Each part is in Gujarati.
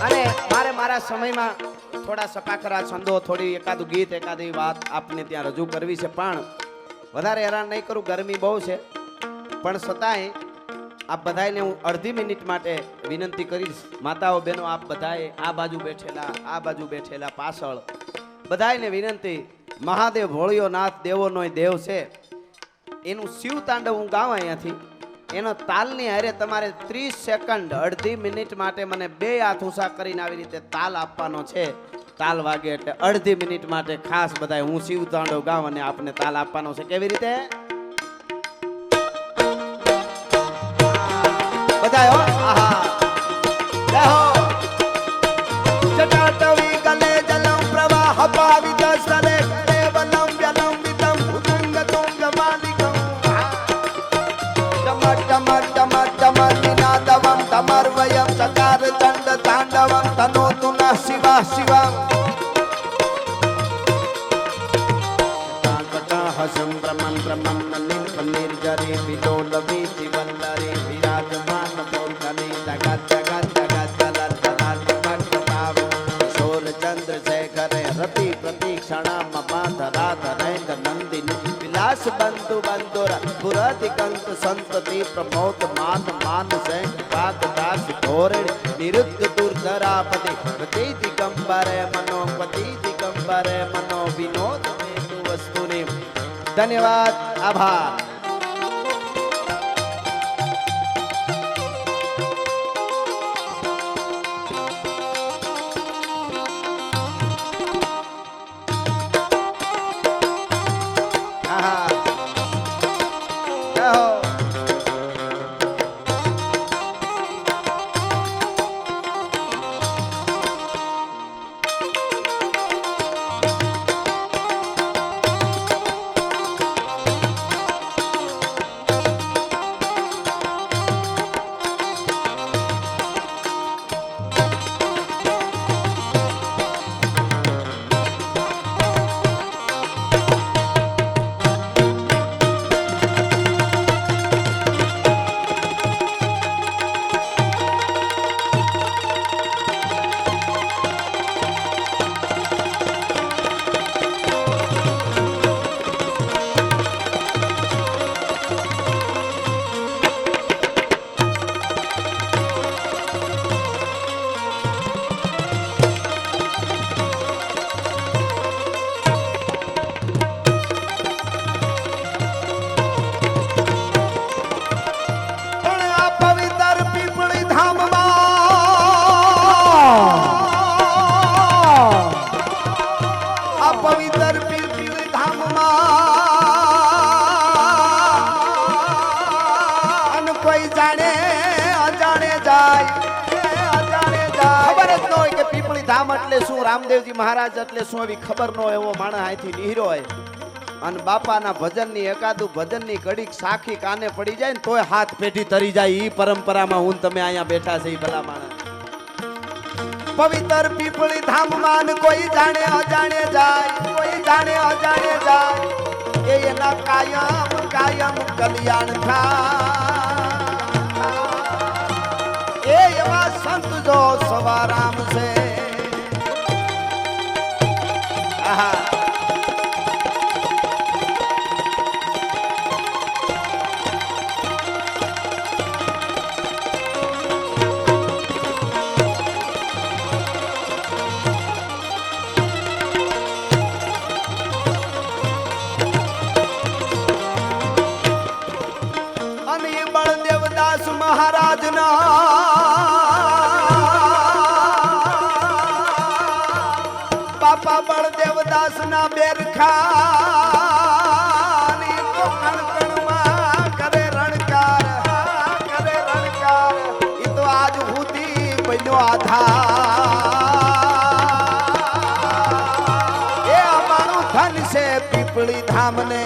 અને મારે મારા સમયમાં થોડા સકાકરા છંદો, થોડી એકાદું ગીત, એકાદી વાત આપને ત્યાં રજૂ કરવી છે. પણ વધારે હેરાન નહીં કરું, ગરમી બહુ છે. પણ છતાંય આપ બધાને હું અડધી મિનિટ માટે વિનંતી કરીશ. માતાઓ, બહેનો, આપ બધાએ આ બાજુ બેઠેલા, આ બાજુ બેઠેલા પાછળ બધાને વિનંતી, મહાદેવ, ભોળિયો નાથ, દેવોનો દેવ છે. એનું શિવ તાંડવ હું ગાઉં અહીંયાથી. એનો તાલની હારે તમારે ત્રીસ સેકન્ડ, અડધી મિનિટ માટે મને બે હાથ ઉષા કરીને આવી રીતે તાલ આપવાનો છે. તાલ વાગે એટલે અડધી મિનિટ માટે ખાસ બધાય હું શિવ તાંડવ ગાઉં અને આપને તાલ આપવાનો છે. કેવી રીતે? બધા આહા. શિવા શિવમ હસમ પ્રમન પ્રમન નિર પનીર જરે વિલોલ વીતિ વિલાસ બંધુ બંધુર પુરતિ કંત સંતતિ પ્રમોદ માન માન સૈન પાદ દાસ ધોરણ નિરુદ્ધ દુર્ધરાપતિ પતિ દિગંબરે મનો પતિ દિગંબરે મનો વિનોદ વસ્તુને ધન્યવાદ આભાર પવિત્ર ધામમાં. કોઈ જાણે, અજાણે જાય. એટલે શું, રામદેવજી મહારાજ એટલે શું એવી ખબર ન હોય, એવો માણસ અહીંથી નીહરો હોય. બાપાના ભજનની એકાદું ભજનની કડીક સાખી કાને પડી જાય ને, તોય હાથ પેઢી તરી જાય. એ પરંપરામાં હું તમે અહીંયા બેઠા છે એ ભલા માણસ. પવિત્ર પીપળી ધામમાં ને કોઈ જાણે અજાણે જાય કોઈ જાણે અજાણે જાય એ એના કાયમ કાયમ કલ્યાણ થાય એ એવા સંત જો સવારામ છે બળદેવદાસ ના બેરખા કરે રણકાર કરે રણકાર. ઈ તો આજ સુધી બન્યો આધાર. એ અમારું ધન છે પીપળી ધામને.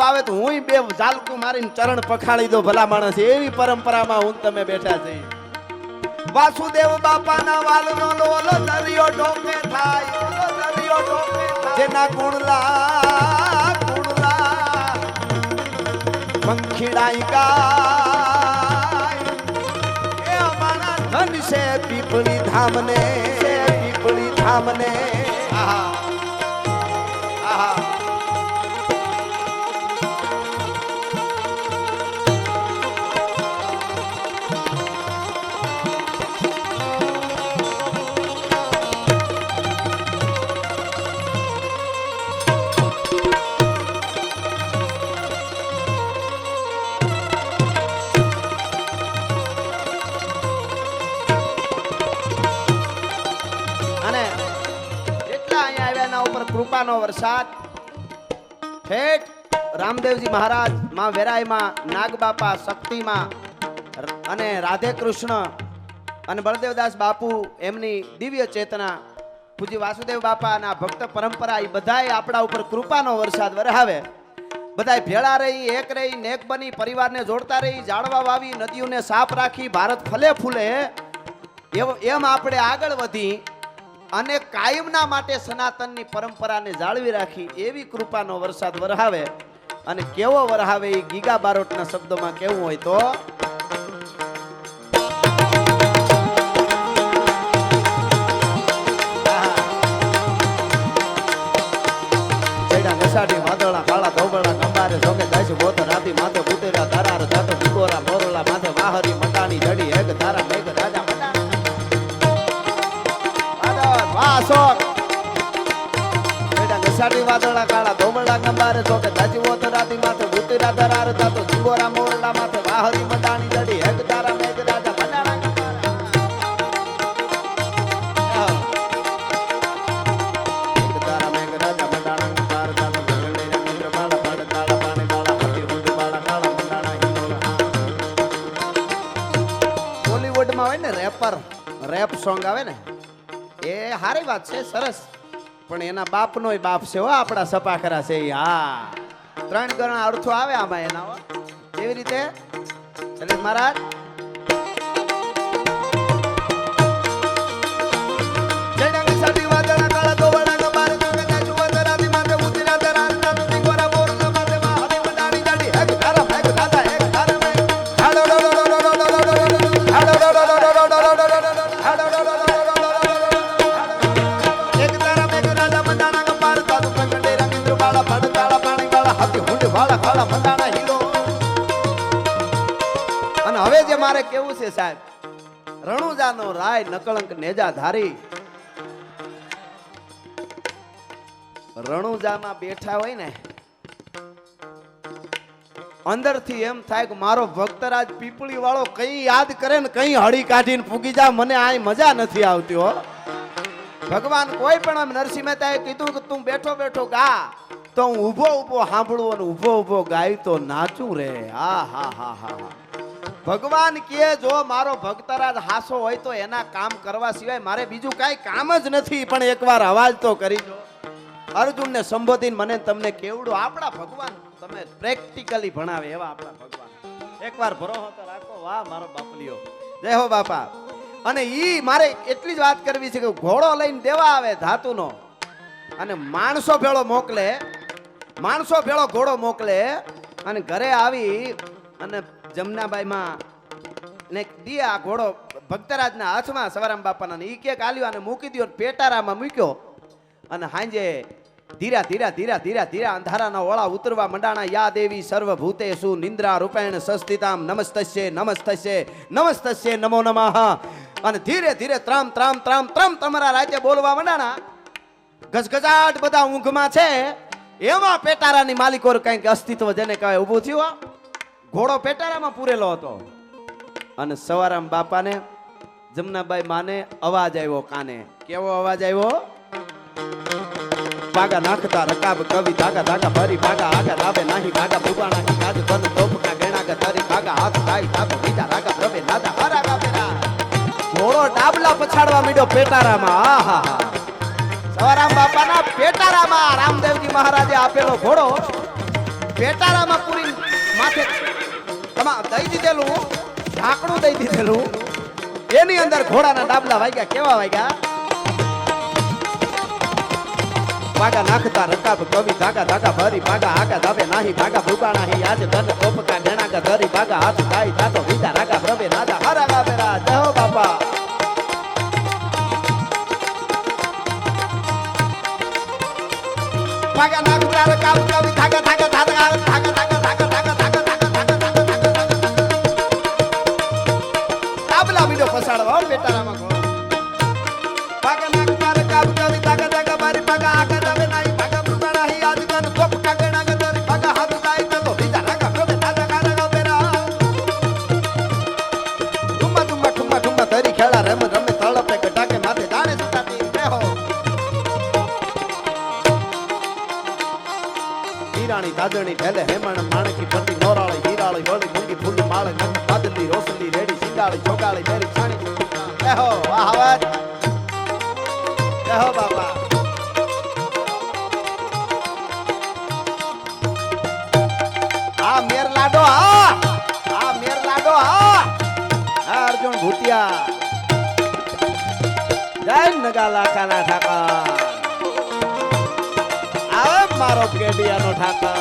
આવે તો હું ઝાલકું મારીને ચરણ પખાડી દો ભલા માણસ. એવી પરંપરામાં હું તમે બેઠા છે વાસુદેવ બાપાના વાલનો ઓલો દરિયો ડોકે થાય. જેના ગુણલા ગુણલા પંખીડાઈ ગાય ધન છે પીપળી ધામને. પીપળી ધામને. આહા. કૃપાનો વરસાદ. ઠેઠ, રામદેવજી મહારાજ, માં વેરાયમાં નાગબાપા, શક્તિમાં અને રાધે કૃષ્ણ અને બળદેવદાસ બાપુ એમની દિવ્ય ચેતના પૂજી વાસુદેવ બાપાના ભક્ત પરંપરા એ બધાય આપણા ઉપર કૃપાનો વરસાદ વરહાવે. બધાય ભેળા રહી, એક રહી, નેક બની, પરિવારને જોડતા રહી, જાળવા વાવી, નદીઓને સાફ રાખી, ભારત ફલે ફૂલે. એમ આપણે આગળ વધી અને કાયમના માટે સનાતનની પરંપરાને જાળવી રાખી એવી કૃપાનો વરસાદ વરહાવે અને કેવો વરહાવે એ ગીગા બારોટના શબ્દોમાં કેવું હોય તો વાદળા, કાળા ધોબળા કંબારે જોકે છે બોતર રાતી માથે સાડી વાદળા કાળા ધોબળા કંબારે તો કે ધજવો તો રાતી માથે ભૂત રાધા રાર તો જીગોરા મોરડા માથે વાહરી મડાણી દડી હેગ તારા મેઘ રાજા બોલીવુડમાં હોય ને રેપર રેપ સોંગ આવે ને એ સારી વાત છે સરસ પણ એના બાપનોય બાપ છે હો, આપણા સપાખરા છે. હા. ત્રણ ગણા અર્થો આવે આમાં એના એવી રીતે? એટલે મહારાજ હાથી હુંડ વાળા કાળા મંડાણા હીરો. અને હવે જે મારે કેવું છે સાહેબ, રણુજાનો રાય નકળંક નેજા ધારી રણુજામાં બેઠા હોય ને, અંદરથી એમ થાય કે મારો ભક્તરાજ પીપળી વાળો કઈ યાદ કરે ને કઈ હળી કાઢીને ફૂગી જા, મને આ મજા નથી આવતી હો. ભગવાન કોઈ પણ આમ નરસિંહ મહેતાએ કીધું કે તું બેઠો બેઠો ગા. તો હું ઊભો ઊભો સાંભળું અને ઊભો ઊભો ગાય તો નાચું રે. હા હા હા હા હા. ભગવાન કે જો મારો ભક્તરાજ હાસો હોય તો એના કામ કરવા સિવાય મારે બીજું કાંઈ કામ જ નથી. પણ એકવાર અવાજ તો કરી દો. અર્જુનને સંબોધીને મને તમને કેવડું આપણા ભગવાન તમે પ્રેક્ટિકલી ભણાવે એવા આપણા ભગવાન. એકવાર ભરોસો રાખો. વાહ, મારો બાપલીઓ. જય હો બાપા. અને ઈ મારે એટલી જ વાત કરવી છે કે ઘોડો લઈને દેવા આવે ધાતુનો. અને માણસો ભેળો મોકલે. માણસો ભેળો ઘોડો મોકલે અને ઘરે આવી અને જમનાબાઈમાં ને દી આ ઘોડો ભક્તરાજના હાથમાં સવારામ બાપાના ઈ કે આલ્યો અને મૂકી ને પેટારામાં મૂક્યો. અને હાંજે ધીરા ધીરા ધીરા ધીરા ધીરા અંધારાના ઓળા ઉતરવા મંડાણા, યા દેવી સર્વભૂતેષુ નિંદ્રા રૂપેણ સસ્તિતામ નમસ્તસ્ય નમસ્તસ્ય નમસ્તસ્ય નમો નમઃ. અને ધીરે ધીરે ત્રામ ત્રામ ત્રામ ત્રામ તમારા રાજ્ય બોલવા મંડાણા. ગજગજાટ બધા ઊંઘમાં છે. એમાં પેટારાની માલિકો કંઈક અસ્તિત્વ જેને કહેવાય ઊભું થયું ઘોડો પેટારામાં પૂરેલો હતો. અને સવારામ બાપાને, જમનાબાઈ માને અવાજ આવ્યો કાને. કેવો અવાજ આવ્યો? પાગા નાખતા રકાબ કવિ ધાગા ધાગા ભરી, ભાગા આગા લાભે નાહી, ભાગા ભૂગા નાખી કાજ તન તોપકા ગેણા તરી ભાગા હાથ ધાઈ ધાબે બીજા રાગા પ્રભે નાદા હરા ગાબેરા ઘોડો ડાબલા પછાડવા મીડ્યો પેટારામાં આહા સવારામ બાપાના પેટારામાં રામદેવજી મહારાજે આપેલો ઘોડો પેટારામાં પૂરી માથે તમા દઈ દીધેલું, ઢાંકણું દઈ દીધેલું. એની અંદર ઘોડાના ડાબલા વાગ્યા, કેવા વાગ્યા? ભાગા નાખતા રકાબ કવિ, ધાગા ધાગા ભરી ભાગા આગા ધાબે નાહી ભાગા ભૂકાણા હી આજ ધન કોપકા ગણાગા ધરી ભાગા હાથ ખાઈ થાતો વિધા રાગા પ્રભે નાદા હરા ગાબેરા જય હો બાપા. থাকা না কুড়ার কাউ কাউ থাকা থাকা থাকা থাকা গালা কানা ঢাকা আর মারব গেডিয়ানো ঢাকা।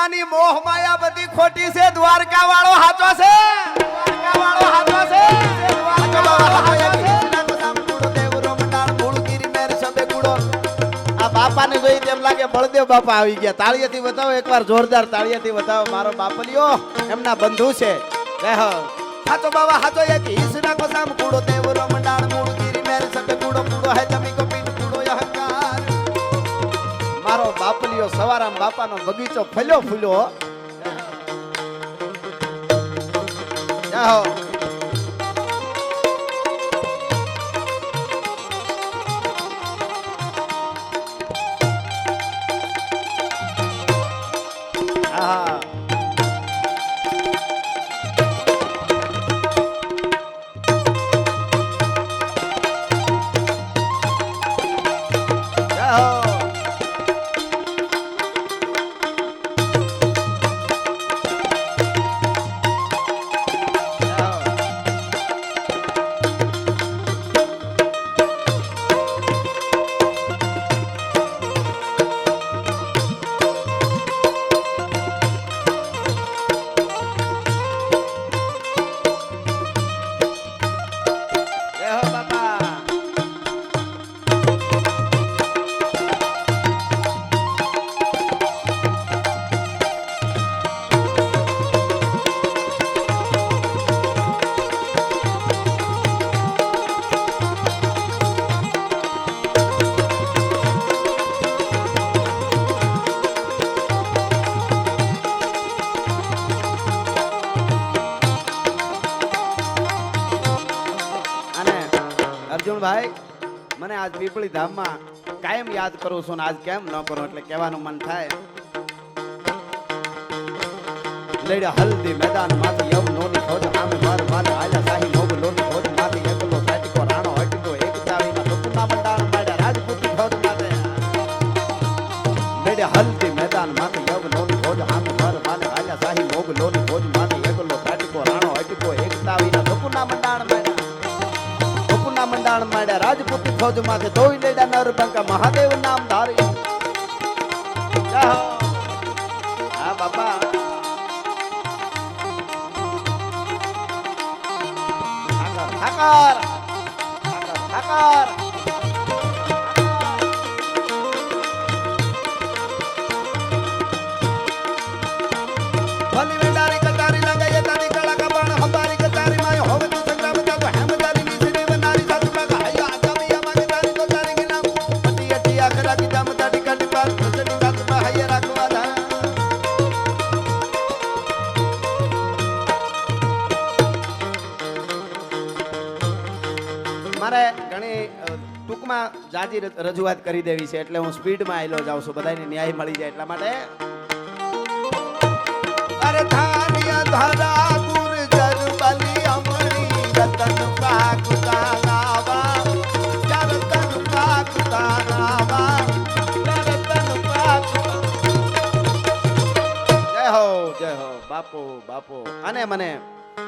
દુનિયાની મોહ માયા બધી ખોટી છે. દ્વારકા વાળો હાચો છે. દ્વારકા વાળો બાપાને જોઈ તેમ લાગે બળદેવ બાપા આવી ગયા. તાળીયાથી બતાવો એકવાર જોરદાર તાળીયાથી બતાવો મારો બાપલિયો, એમના બંધુ છે. જય હો. હાચો બાવા, હાચો એક ઈસના કોસામ કુડો દેવ રમડાળ મૂળગીરી મેર સબે કુડો કુડો હે જમી કો મારો બાપલિયો સવારામ બાપાનો બગીચો ફલ્યો ફૂલ્યો પીપળી ધામમાં કાયમ યાદ કરું છું ને આજ કેમ ન કરું એટલે કહેવાનું મન થાય. લડ્યા હલ્દી મેદાનમાંથી યવ નોની ખોજ આમે માર માર આજા સાહી મોગ લોની ખોજમાંથી એકલો સાટીકો રાણો હટકો એક ચાવીમાં ટુકડા મંડાણ માડ્યા રાજપૂતી ખોજ માટે. લડ્યા હલ્દી ફોજ માથે ધોઈ લેડા નરબંકા મહાદેવ નામ ધારી. હો. બાપા. ઠાકર. ઠાકર ઠાકર. મારે ઘણી ટૂંકમાં જાજી રજૂઆત કરી દેવી છે એટલે હું સ્પીડમાં આવેલો જાઉં છું. બધાને ન્યાય મળી જાય એટલા માટે. અરે ધાનિયા ધરા ગુર્જર બલી અમણી રતન પાક તાનાવા રતન પાક તાનાવા રતન પાક જય હો જય હો બાપો બાપો. અને મને